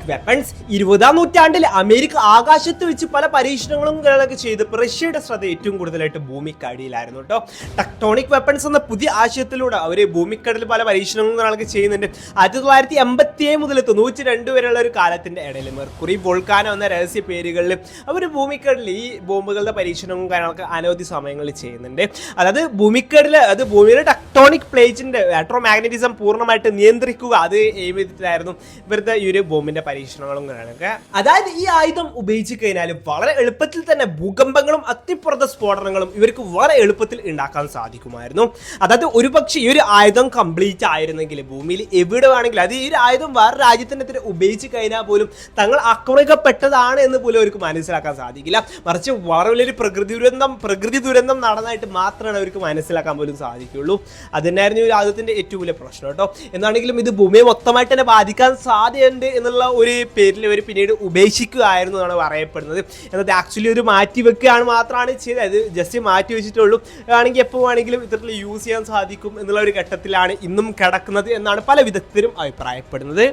Tectonic weapons ഇരുപതാം നൂറ്റാണ്ടിൽ America ആകാശത്ത് വെച്ച് പല പരീക്ഷണങ്ങളും കാര്യങ്ങളൊക്കെ ചെയ്ത് റഷ്യയുടെ ശ്രദ്ധ ഏറ്റവും കൂടുതലായിട്ട് ഭൂമിക്കടിയിലായിരുന്നു കേട്ടോ ടെക്ടോണിക് വെപ്പൺസ് എന്ന പുതിയ ആശയത്തിലൂടെ അവർ ഭൂമിക്കടലിൽ പല പരീക്ഷണങ്ങളും കാര്യങ്ങളൊക്കെ ചെയ്യുന്നുണ്ട്. ആയിരത്തി തൊള്ളായിരത്തി എൺപത്തി ഏഴ് മുതൽ തൊണ്ണൂറ്റി രണ്ട് വരെയുള്ള ഒരു കാലത്തിന്റെ ഇടയിൽ മെർക്കുറി വോൾക്കാനോ എന്ന രഹസ്യ പേരുകളിൽ അവർ ഭൂമിക്കടലിൽ ഈ ബോംബുകളുടെ പരീക്ഷണവും കാര്യങ്ങളൊക്കെ അനവധി സമയങ്ങളിൽ ചെയ്യുന്നുണ്ട്. അതായത് ഭൂമിക്കടൽ അത് ഭൂമിയുടെ ടെക്ടോണിക് പ്ലേറ്റിന്റെ ഇലക്ട്രോ മാഗ്നറ്റിസം പൂർണമായിട്ട് നിയന്ത്രിക്കുക അത് എയിം ചെയ്തിട്ടായിരുന്നു ഇവരുടെ ഈ ഒരു ബോംബിന്റെ പരീക്ഷണങ്ങളും കാണുക അതായത് ഈ ആയുധം ഉപയോഗിച്ച് കഴിഞ്ഞാൽ വളരെ എളുപ്പത്തിൽ തന്നെ ഭൂകമ്പങ്ങളും അത്തിപ്പുറത്തെ സ്ഫോടനങ്ങളും ഇവർക്ക് വളരെ എളുപ്പത്തിൽ ഉണ്ടാക്കാൻ സാധിക്കുമായിരുന്നു. അതായത് ഒരുപക്ഷെ ഈ ഒരു ആയുധം കംപ്ലീറ്റ് ആയിരുന്നെങ്കിൽ ഭൂമിയിൽ എവിടെ വേണമെങ്കിലും അത് ഈ ഒരു ആയുധം വേറെ രാജ്യത്തിന്റെ തന്നെ ഉപയോഗിച്ച് കഴിഞ്ഞാൽ പോലും തങ്ങൾ ആക്രമിക്കപ്പെട്ടതാണ് എന്ന് പോലും അവർക്ക് മനസ്സിലാക്കാൻ സാധിക്കില്ല. മറിച്ച് വളരെ വലിയൊരു പ്രകൃതി ദുരന്തം പ്രകൃതി ദുരന്തം നടന്നായിട്ട് മാത്രമാണ് അവർക്ക് മനസ്സിലാക്കാൻ പോലും സാധിക്കുള്ളൂ. അതുതന്നെയായിരുന്നു ഈ ആയുധത്തിന്റെ ഏറ്റവും വലിയ പ്രശ്നം കേട്ടോ. എന്നാണെങ്കിലും ഇത് ഭൂമിയെ മൊത്തമായിട്ട് തന്നെ ബാധിക്കാൻ സാധ്യതയുണ്ട് എന്നുള്ള ഒരു പേരിൽ ഇവർ പിന്നീട് ഉപേക്ഷിക്കുകയായിരുന്നു എന്നാണ് പറയപ്പെടുന്നത്. എന്നത് ആക്ച്വലി ഒരു മാറ്റി വെക്കുകയാണ് മാത്രമാണ് ചെയ്തത്. അത് ജസ്റ്റ് മാറ്റി വെച്ചിട്ടുള്ളൂ. ആണെങ്കിൽ എപ്പോൾ വേണമെങ്കിലും ഇത്തരത്തിൽ യൂസ് ചെയ്യാൻ സാധിക്കും എന്നുള്ള ഒരു ഘട്ടത്തിലാണ് ഇന്നും കിടക്കുന്നത് എന്നാണ് പല വിദഗ്ധരും അഭിപ്രായപ്പെടുന്നത്.